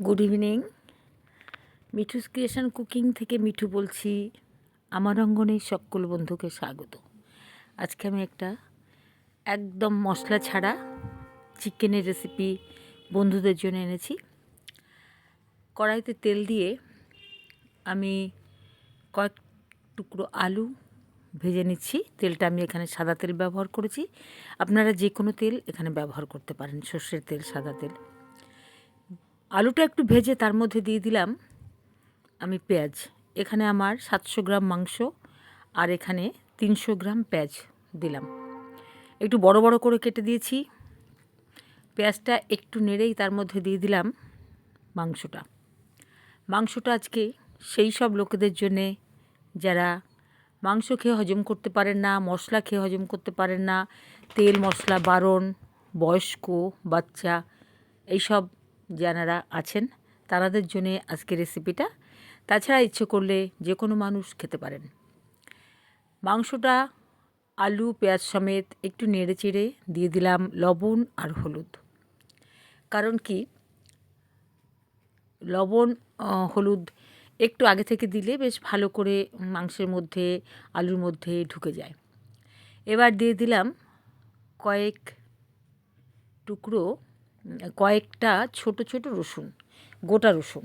Good evening Mithu's creation cooking থেকে মিঠু বলছি। আমার অঙ্গনে সকল বন্ধুকে স্বাগত। আজকে আমি একটা একদম মশলা ছাড়া চিকেনের রেসিপি বন্ধুদের জন্য এনেছি। কড়াইতে তেল দিয়ে আমি কয়েক টুকরো আলু ভেজে নিচ্ছি। তেলটা আমি এখানে সাদা তেল ব্যবহার করেছি। আপনারা যে কোনো তেল এখানে ব্যবহার করতে পারেন। সর্ষের তেল, সাদা তেল। আলুটা একটু ভেজে তার মধ্যে দিয়ে দিলাম আমি পেঁয়াজ। এখানে আমার সাতশো গ্রাম মাংস আর এখানে তিনশো গ্রাম পেঁয়াজ দিলাম। একটু বড় বড় করে কেটে দিয়েছি। পেঁয়াজটা একটু নেড়েই তার মধ্যে দিয়ে দিলাম মাংসটা। মাংসটা আজকে সেই সব লোকেদের জন্যে যারা মাংস খেয়ে হজম করতে পারেন না, মশলা খেয়ে হজম করতে পারেন না, তেল মশলা, বারণ, বয়স্ক, বাচ্চা, এইসব যারা আছেন, তারাদের জন্যে আজকের রেসিপিটা তাছাড়া ইচ্ছে করলে যে কোনো মানুষ খেতে পারেন। মাংসটা, আলু, পেঁয়াজ সমেত একটু নেড়ে চেড়ে দিয়ে দিলাম লবণ আর হলুদ। কারণ কি? লবণ হলুদ একটু আগে থেকে দিলে বেশ ভালো করে মাংসের মধ্যে, আলুর মধ্যে ঢুকে যায়। এবার দিয়ে দিলাম কয়েক টুকরো কয়েকটা ছোট ছোট রসুন, গোটা রসুন।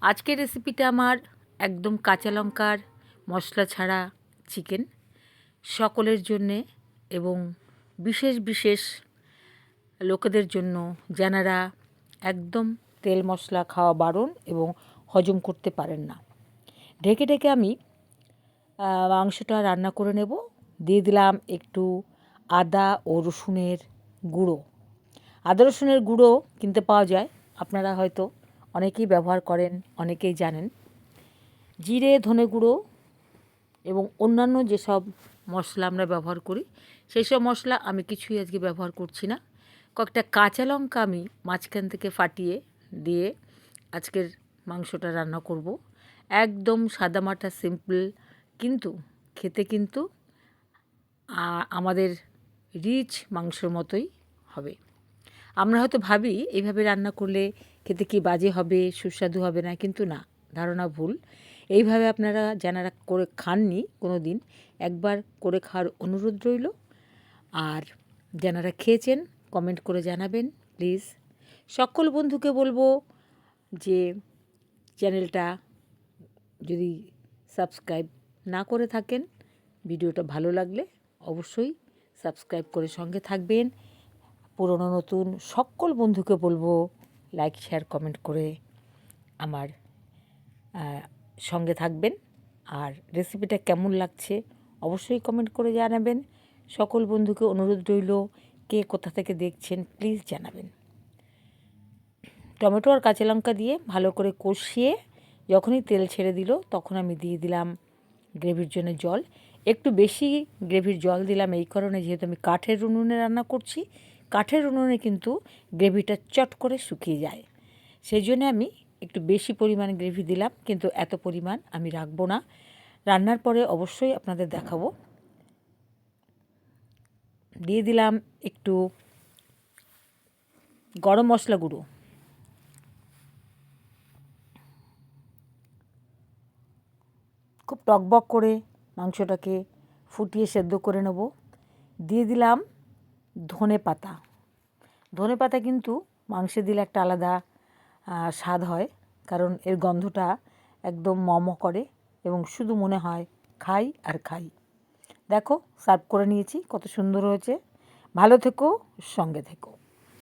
আজকের রেসিপিটা আমার একদম কাঁচা লঙ্কার মশলা ছাড়া চিকেন সকলের জন্যে এবং বিশেষ বিশেষ লোকেদের জন্য যারা একদম তেল মশলা খাওয়া বারণ এবং হজম করতে পারেন না। ঢেকে ঢেকে আমি মাংসটা রান্না করে নেব। দিয়ে দিলাম একটু আদা ও রসুনের গুঁড়ো। আদা রসুনের গুঁড়ো কিনতে পাওয়া যায়। আপনারা হয়তো অনেকেই ব্যবহার করেন, অনেকেই জানেন। জিরে, ধনে গুঁড়ো এবং অন্যান্য যেসব মশলা আমরা ব্যবহার করি সেই সব মশলা আমি কিছুই আজকে ব্যবহার করছি না। কয়েকটা কাঁচা লঙ্কা আমি মাঝখান থেকে ফাটিয়ে দিয়ে আজকের মাংসটা রান্না করব। একদম সাদামাটা সিম্পল, কিন্তু খেতে কিন্তু আমাদের রিচ মাংসর মতোই হবে। আমরা হয়তো ভাবি, এইভাবে রান্না করলে খেতে কি বাজে হবে, সুস্বাদু হবে না? কিন্তু না, ধারণা ভুল। এইভাবে আপনারা যারা করে খাননি কোনো দিন একবার করে খাওয়ার অনুরোধ রইল। আর যারা খেয়েছেন, কমেন্ট করে জানাবেন, প্লিজ। সকল বন্ধুকে বলব যে, চ্যানেলটা যদি সাবস্ক্রাইব না করে থাকেন, ভিডিওটা ভালো লাগলে অবশ্যই সাবস্ক্রাইব করে সঙ্গে থাকবেন। পুরনো নতুন সকল বন্ধুকে বলব লাইক শেয়ার কমেন্ট করে আমার সঙ্গে থাকবেন। আর রেসিপিটা কেমন লাগছে অবশ্যই কমেন্ট করে জানাবেন। সকল বন্ধুকে অনুরোধ রইল, কে কোথা থেকে দেখছেন প্লিজ জানাবেন। টমেটো আর কাঁচা লঙ্কা দিয়ে ভালো করে কষিয়ে যখনই তেল ছেড়ে দিল, তখন আমি দিয়ে দিলাম গ্রেভির জন্য জল। একটু বেশি গ্রেভির জল দিলাম, এই কারণে যেহেতু আমি কাঠের উনুনে রান্না করছি কাঠের উনুনে কিন্তু গ্রেভিটা চট করে শুকিয়ে যায়। সেই জন্য আমি একটু বেশি পরিমাণ গ্রেভি দিলাম, কিন্তু এত পরিমাণ আমি রাখব না। রান্নার পরে অবশ্যই আপনাদের দেখাবো। দিয়ে দিলাম একটু গরম মশলা গুঁড়ো। খুব টকবক করে মাংসটাকে ফুটিয়ে সেদ্ধ করে নেব। দিয়ে দিলাম ধনে পাতা। ধনে পাতা কিন্তু মাংসে দিলে একটা আলাদা স্বাদ হয়, কারণ এর গন্ধটা একদম মম করে এবং শুধু মনে হয় খাই আর খাই। দেখো, সার্ভ করে নিয়েছি, কত সুন্দর হয়েছে। ভালো থেকো, সঙ্গে থেকো।